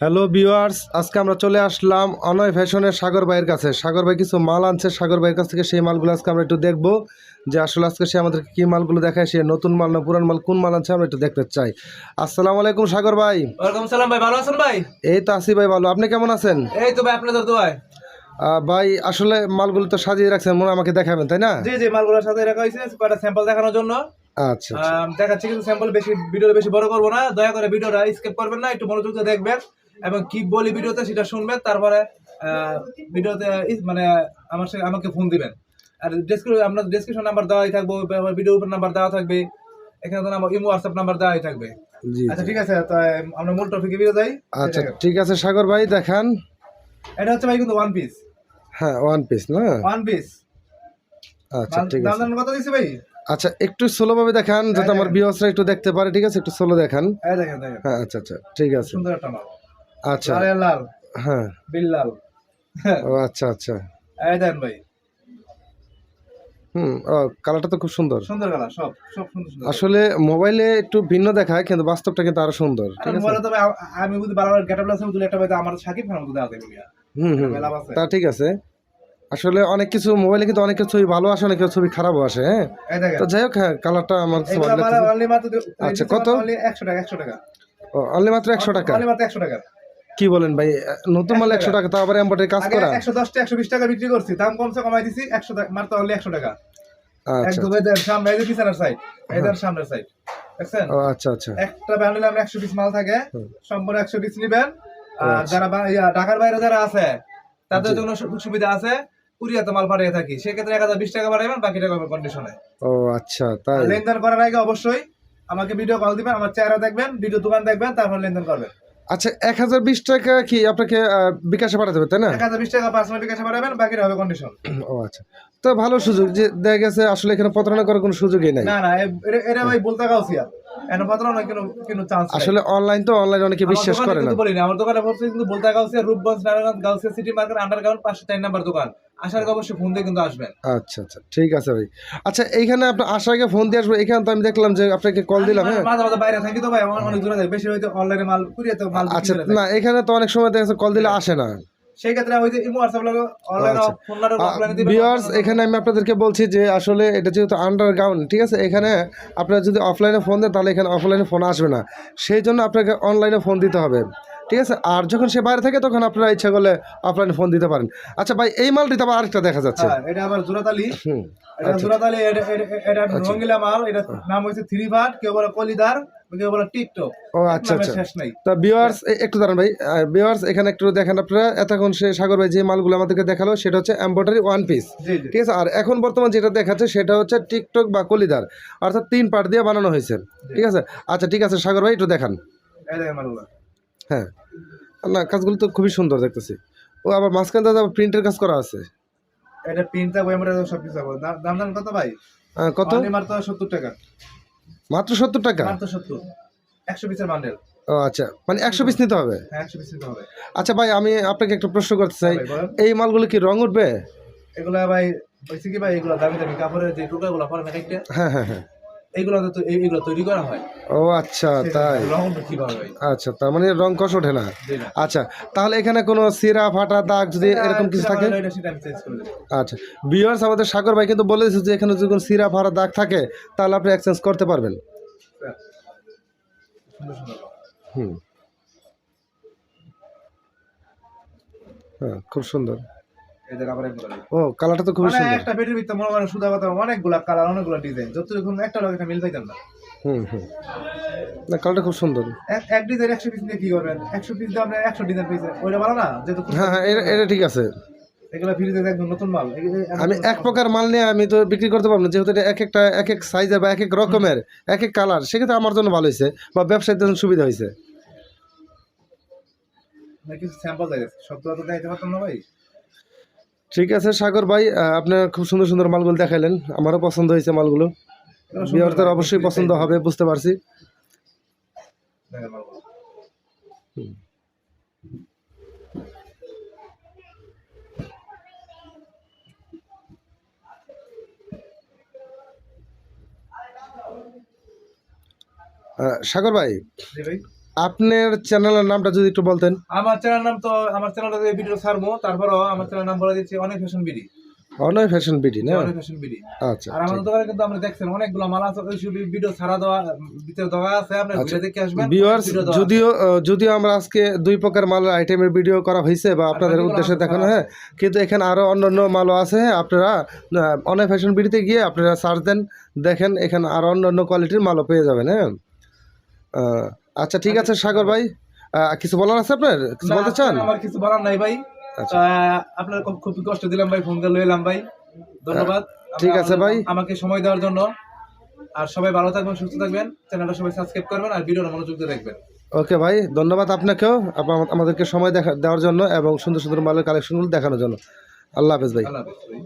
Hello viewers আজকে আমরা চলে আসলাম অনয় ফ্যাশনের সাগর ভাইয়ের কাছে। সাগর ভাই কিছু মাল আনছে। সাগর ভাইয়ের কাছ থেকে সেই মালগুলো আজকে আমরা একটু দেখব যে আসলে আজকে সে আমাদেরকে কী মালগুলো দেখায় সে নতুন মাল না পুরান মাল কোন মাল আনছে আমরা একটু দেখতে চাই। আসসালামু আলাইকুম সাগর ভাই। ওয়ালাইকুম সালাম ভাই ভালো আছেন ভাই? এই তো আসি ভাই ভালো। আপনি কেমন আছেন? এই তো ভাই আপনাদের দোয়ায় আহ, ভাই আসলে মালগুলো তো সাজিয়ে রাখছেন মনে আমাকে দেখাবেন তাই না? জি জি মালগুলোর সাথে রাখা হয়েছে কয়টা স্যাম্পল দেখানোর জন্য। আচ্ছা দেখাচ্ছি কিন্তু স্যাম্পল বেশি বেশি বড় করব না। দয়া করে ভিডিওটা স্কিপ করবেন না একটু মনোযোগ দিয়ে দেখবেন এবং কি বলি ভিডিওতে সেটা শুনবেন তারপরে ভিডিওতে মানে আমার আমাকে ফোন দিবেন। আর ডেসক্রিপশন আপনার ডেসক্রিপশন নাম্বার দেওয়াই থাকবে ভিডিও উপর নাম্বার দেওয়া থাকবে এখানে তো আমার ইমো হোয়াটসঅ্যাপ নাম্বার দেওয়াই থাকবে। আচ্ছা ঠিক আছে তো আমরা মূল টপিকে ভিডিও যাই। আচ্ছা ঠিক আছে সাগর ভাই দেখান। এটা হচ্ছে ভাই কিন্তু ওয়ান পিস হ্যাঁ ওয়ান পিস না? ওয়ান পিস আচ্ছা ঠিক আছে। দাম কত দিছে ভাই? আচ্ছা একটু স্লো ভাবে দেখান যাতে আমার ভিউয়ার্সরা একটু দেখতে পারে ঠিক আছে? একটু স্লো দেখান। দেখেন হ্যাঁ আচ্ছা আচ্ছা ঠিক আছে। আচ্ছা। লাল লাল। হ্যাঁ। বিল লাল ও আচ্ছা আচ্ছা। এই দেন ভাই। হুম কালারটা তো খুব সুন্দর। সুন্দর কালার সব সব সুন্দর আসলে মোবাইলে একটু ভিন্ন দেখায় কিন্তু বাস্তবটা কিন্তু আরও সুন্দর ঠিক আছে? তবে আমি বুঝি বারবার গেটআপ বুঝলে একটা ভাই আমার সাকিব মতো দেওয়া হুম হুম। তা ঠিক আছে। আসলে অনেক কিছু মোবাইলে কিন্তু অনেক কিছু ছবি ভালো আসে অনেক কিছু ছবি খারাপও আসে হ্যাঁ? তো যাই হোক হ্যাঁ কালারটা আমার কাছে ভালো আমার অনলি মাত্র আচ্ছা, কত? 100 টাকা 100 টাকা। অনলি মাত্র একশো টাকা? মাত্র 100 টাকা। কি বলেন ভাই নতুন মাল একশো টাকা তো আবার এম্বয়ডারি কাজ করা? 110 টাকা 120 টাকা বিক্রি করছি দাম কমসে কমাই দিছি 100 টাকা মাত্র অনলি 100 টাকা। আচ্ছা একদম এই সামনে যে পিছনের সাইড সামনের সাইড দেখছেন? আচ্ছা আচ্ছা। একটা ব্যান্ডেলে আমরা 100 পিস মাল থাকে। সম্পূর্ণ 100 পিস নেবেন। আর আচ্ছা। যারা ঢাকার বাইরে যারা আছে তাদের জন্য সুযোগ সুবিধা আছে কুরিয়াতে মাল পাঠিয়ে থাকি সেক্ষেত্রে এক হাজার বিশ টাকা পাঠাবেন বাকি টাকা কন্ডিশনে ও আচ্ছা তাই? লেনদেন করার আগে অবশ্যই আমাকে ভিডিও কল দিবেন আমার চেহারা দেখবেন ভিডিও দোকান দেখবেন তারপর লেনদেন করবেন। আচ্ছা এক হাজার বিশ টাকা কি আপনাকে বিকাশে পাঠাতে হবে তাই না? এক হাজার বিশ টাকা পার্সোনাল বিকাশে পাঠাবেন বাকিটা হবে কন্ডিশন ও আচ্ছা। তো ভালো সুযোগ যে দেখা গেছে আসলে এখানে প্রতারণা করার কোনো সুযোগই নাই। না না এটা- ভাই বলতে গাউছিয়া কোনো কোনো চান্স আসলে অনলাইন তো অনলাইন অনেকে বিশ্বাস করে না। বলি না আমার দোকানে পড়ছে কিন্তু বলতে Gausia Rupganj Narayanganj Gausia city market underground পাঁচশো চার নাম্বার দোকান। আসার আগে অবশ্যই ফোন দিয়ে কিন্তু আসবেন। আচ্ছা আচ্ছা ঠিক আছে ভাই। আচ্ছা এইখানে আপনার আসার আগে ফোন দিয়ে আসব। এখানে তো আমি দেখলাম যে আপনাকে কল দিলাম হ্যাঁ? মাঝে মাঝে বাইরে থাকি তো ভাই আমার অনেক দূরে যায় বেশি হয়তো অনলাইনে মাল কুরিয়াতে মাল বিক্রি আচ্ছা না এখানে তো অনেক সময় দেখা কল দিলে আসে না। সেই ক্ষেত্রে ওই যে ইমো হোয়াটসঅ্যাপ লাগে অনলাইনে আচ্ছা। ফোন অফলাইনে দিবেন ভিউয়ার্স এখানে আমি আপনাদেরকে বলছি যে আসলে এটা যেহেতু আন্ডারগ্রাউন্ড ঠিক আছে? এখানে আপনারা যদি অফলাইনে ফোন দেন তাহলে এখানে অফলাইনে ফোন আসবে না। সেই জন্য আপনাকে অনলাইনে ফোন দিতে হবে ঠিক আছে? আর যখন সে বাইরে থাকে তখন আপনারা ইচ্ছা করলে অফলাইনে ফোন দিতে পারেন। আচ্ছা ভাই এই মালটি তো আবার আরেকটা দেখা যাচ্ছে। হ্যাঁ, এটা আবার জোড়াতালি হুম এটা জোড়াতালি এটা এটা- এটা রঙ্গিলা মাল এটা নাম হচ্ছে থ্রি ভাট কেউ বলে কলিদার। আচ্ছা আচ্ছা। একটু দাঁড়ান ভাই। এখানে একটু দেখেন আপনারা এতক্ষণ সে সাগর ভাই যে মালগুলো আমাদেরকে দেখাল সেটা হচ্ছে এম্বয়ডারি ওয়ান পিস ঠিক আছে? আর এখন বর্তমান যেটা দেখাচ্ছে সেটা হচ্ছে টিকটক বা কলিদার। অর্থাৎ তিন পার্ট দিয়ে বানানো হয়েছে। ঠিক আছে? আচ্ছা ঠিক আছে সাগর ভাই একটু দেখান। হ্যাঁ। না কাজগুলো তো খুবই সুন্দর দেখতেছি। ও আবার মাঝখান আবার প্রিন্টের কাজ করা আছে। এটা প্রিন্ট থাকবে আমরা সব কিছু দাম দাম কত ভাই? কত? মাত্র সত্তর টাকা। মাত্র সত্তর টাকা? মাত্র সত্তর। একশো পিসের বান্ডেল ও আচ্ছা। মানে একশো পিস নিতে হবে? হ্যাঁ নিতে হবে। আচ্ছা ভাই আমি আপনাকে একটা প্রশ্ন করতে চাই। এই মালগুলো কি রং উঠবে? এগুলা ভাই হয়েছে কি ভাই এগুলো দামি দামি কাপড়ের যে টুকাগুলো পরে না হ্যাঁ হ্যাঁ হ্যাঁ। এইগুলো তো এই- তৈরি করা হয়। ও আচ্ছা তাই? আচ্ছা তার মানে রং কষ ওঠে না? আচ্ছা তাহলে এখানে কোনো সিরা ফাটা দাগ যদি এরকম কিছু থাকে? আচ্ছা বিয়ার্স আমাদের সাগর ভাই কিন্তু বলে দিয়েছে যে এখানে যদি কোনো সিরা ফাটা দাগ থাকে তাহলে আপনি এক্সচেঞ্জ করতে পারবেন। সুন্দর হুম। হ্যাঁ খুব সুন্দর। ও কালারটা তো মানে সুন্দর। একটা ভিতরে মনে করেন সুদা কথা অনেকগুলা কালার অনেকগুলা ডিজাইন যত একটা লোক একটা মিল পাইতাম না। হুম হুম। না কালারটা খুব সুন্দর। এক- ডিজাইন একশো পিস দিয়ে কি করবেন? একশো পিস দিয়ে একশো ডিজাইন পেয়েছে। ওইটা ভালো না? যেহেতু হ্যাঁ হ্যাঁ এটা ঠিক আছে। এগুলো ফ্রিজে একদম নতুন মাল। আমি এক প্রকার মাল নিয়ে আমি তো বিক্রি করতে পারব না যেহেতু এটা এক একটা এক এক সাইজের বা এক এক রকমের এক এক কালার সেক্ষেত্রে আমার জন্য ভালো হয়েছে বা ব্যবসায়ীদের জন্য সুবিধা হয়েছে। কিছু স্যাম্পল সব তো দেখাইতে পারতাম না ভাই। ঠিক আছে সাগর ভাই আপনার খুব সুন্দর সুন্দর মালগুলো দেখালেন আমারও পছন্দ হয়েছে মালগুলো। বিহারদের অবশ্যই পছন্দ হবে বুঝতে পারছি। সাগর ভাই ভাই। আপনার চ্যানেলের নামটা যদি একটু বলতেন। আমার চ্যানেল নাম তো আমার চ্যানেলটা ভিডিও ছাড়বো। তারপরও আমার চ্যানেল নাম বলে দিচ্ছি অনেক fashion BD Anoy fashion BD না? অনেক ফ্যাশন বিডি আচ্ছা আর আমাদের দোকানে কিন্তু আমরা দেখছেন অনেকগুলো মাল আছে ওই সব ভিডিও ছাড়া দেওয়া ভিতরে দেওয়া আছে আপনি আচ্ছা। ভিডিও দেখে আসবেন ভিউয়ার্স। যদিও যদিও আমরা আজকে দুই প্রকার মালের আইটেমের ভিডিও করা হয়েছে বা আপনাদের উদ্দেশ্যে দেখানো হ্যাঁ কিন্তু এখানে আরও অন্যান্য মালও আছে হ্যাঁ আপনারা অনেক ফ্যাশন বিডিতে গিয়ে আপনারা সার্চ দেন দেখেন এখানে আরও অন্যান্য কোয়ালিটির মালও পেয়ে যাবেন হ্যাঁ। আচ্ছা ঠিক আছে সাগর ভাই। কিছু বলার আছে আপনার? কিছু বলতে চান? আমার কিছু বলার নাই ভাই। আচ্ছা। আপনার খুব কষ্ট দিলাম ভাই ফোন দিয়ে লইলাম ভাই। ধন্যবাদ। ঠিক আছে ভাই। আমাকে সময় দেওয়ার জন্য। আর সবাই ভালো থাকবেন সুস্থ থাকবেন। চ্যানেলটা সবাই সাবস্ক্রাইব করবেন আর ভিডিওটা মনোযোগ দিয়ে দেখবেন। ওকে ভাই ধন্যবাদ আপনাকেও আমাদেরকে সময় দেখা দেওয়ার জন্য এবং সুন্দর সুন্দর মালের কালেকশনগুলো দেখানোর জন্য। আল্লাহ হাফেজ ভাই। আল্লাহ হাফেজ ভাই।